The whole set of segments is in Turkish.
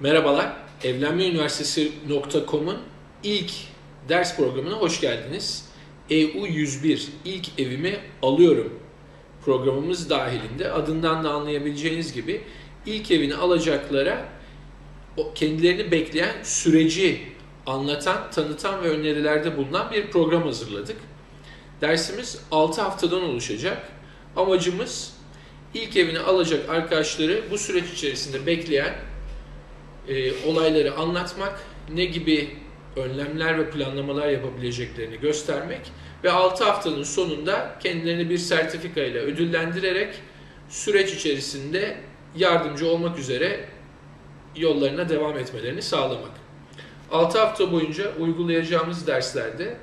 Merhabalar, evlenmeüniversitesi.com'un ilk ders programına hoş geldiniz. EU 101 ilk evimi alıyorum programımız dahilinde adından da anlayabileceğiniz gibi ilk evini alacaklara kendilerini bekleyen süreci anlatan, tanıtan ve önerilerde bulunan bir program hazırladık. Dersimiz 6 haftadan oluşacak. Amacımız ilk evini alacak arkadaşları bu süreç içerisinde bekleyen e, olayları anlatmak, ne gibi önlemler ve planlamalar yapabileceklerini göstermek ve 6 haftanın sonunda kendilerini bir sertifika ile ödüllendirerek süreç içerisinde yardımcı olmak üzere yollarına devam etmelerini sağlamak. 6 hafta boyunca uygulayacağımız derslerde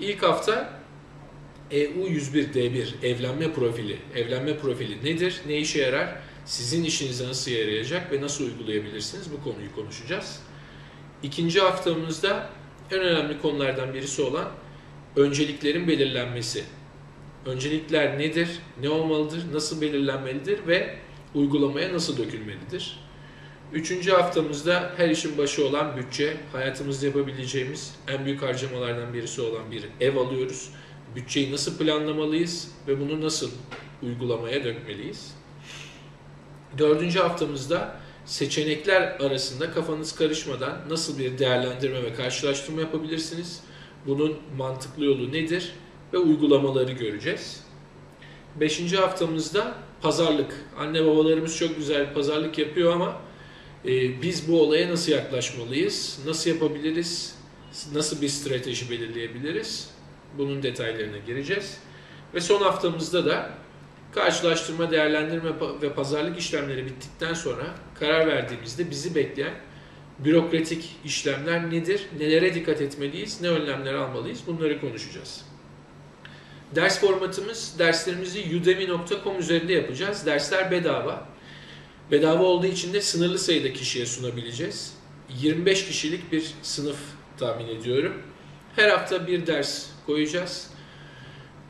ilk hafta EU 101D1 evlenme profili. Evlenme profili nedir? Ne işe yarar? Sizin işinize nasıl yarayacak ve nasıl uygulayabilirsiniz? Bu konuyu konuşacağız. İkinci haftamızda en önemli konulardan birisi olan önceliklerin belirlenmesi. Öncelikler nedir? Ne olmalıdır? Nasıl belirlenmelidir? Ve uygulamaya nasıl dökülmelidir? Üçüncü haftamızda her işin başı olan bütçe, hayatımızda yapabileceğimiz en büyük harcamalardan birisi olan bir ev alıyoruz. Bütçeyi nasıl planlamalıyız ve bunu nasıl uygulamaya dökmeliyiz? Dördüncü haftamızda seçenekler arasında kafanız karışmadan nasıl bir değerlendirme ve karşılaştırma yapabilirsiniz? Bunun mantıklı yolu nedir? Ve uygulamaları göreceğiz. Beşinci haftamızda pazarlık. Anne babalarımız çok güzel pazarlık yapıyor ama e, biz bu olaya nasıl yaklaşmalıyız? Nasıl yapabiliriz? Nasıl bir strateji belirleyebiliriz? Bunun detaylarına gireceğiz. Ve son haftamızda da karşılaştırma, değerlendirme ve pazarlık işlemleri bittikten sonra karar verdiğimizde bizi bekleyen bürokratik işlemler nedir? Nelere dikkat etmeliyiz? Ne önlemler almalıyız? Bunları konuşacağız. Ders formatımız, derslerimizi udemy.com üzerinde yapacağız. Dersler bedava. Bedava olduğu için de sınırlı sayıda kişiye sunabileceğiz. 25 kişilik bir sınıf tahmin ediyorum. Her hafta bir ders koyacağız.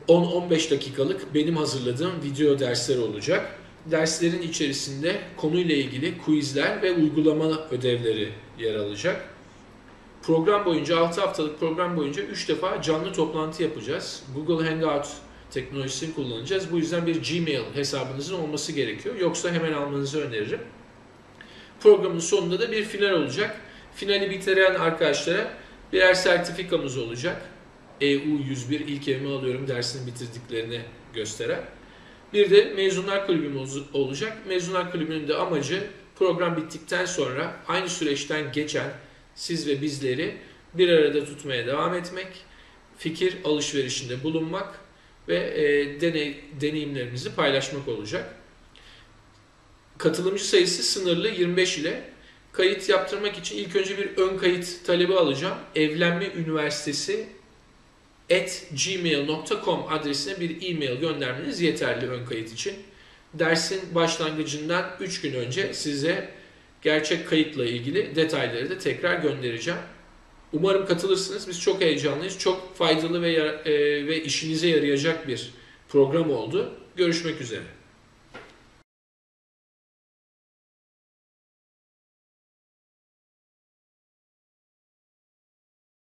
10-15 dakikalık benim hazırladığım video dersler olacak. Derslerin içerisinde konuyla ilgili quizler ve uygulama ödevleri yer alacak. Program boyunca 6 haftalık program boyunca 3 defa canlı toplantı yapacağız. Google Hangout teknolojisini kullanacağız. Bu yüzden bir Gmail hesabınızın olması gerekiyor. Yoksa hemen almanızı öneririm. Programın sonunda da bir final olacak. Finali bitiren arkadaşlara birer sertifikamız olacak. EU 101 ilk evimi alıyorum dersini bitirdiklerini gösteren. Bir de mezunlar kulübümüz olacak. Mezunlar kulübünün de amacı program bittikten sonra aynı süreçten geçen siz ve bizleri bir arada tutmaya devam etmek, fikir alışverişinde bulunmak ve e, deney, deneyimlerimizi paylaşmak olacak. Katılımcı sayısı sınırlı 25 ile kayıt yaptırmak için ilk önce bir ön kayıt talebi alacağım. Evlenme Üniversitesi at gmail.com adresine bir e-mail göndermeniz yeterli ön kayıt için. Dersin başlangıcından 3 gün önce size gerçek kayıtla ilgili detayları da tekrar göndereceğim. Umarım katılırsınız. Biz çok heyecanlıyız. Çok faydalı ve, e, ve işinize yarayacak bir program oldu. Görüşmek üzere.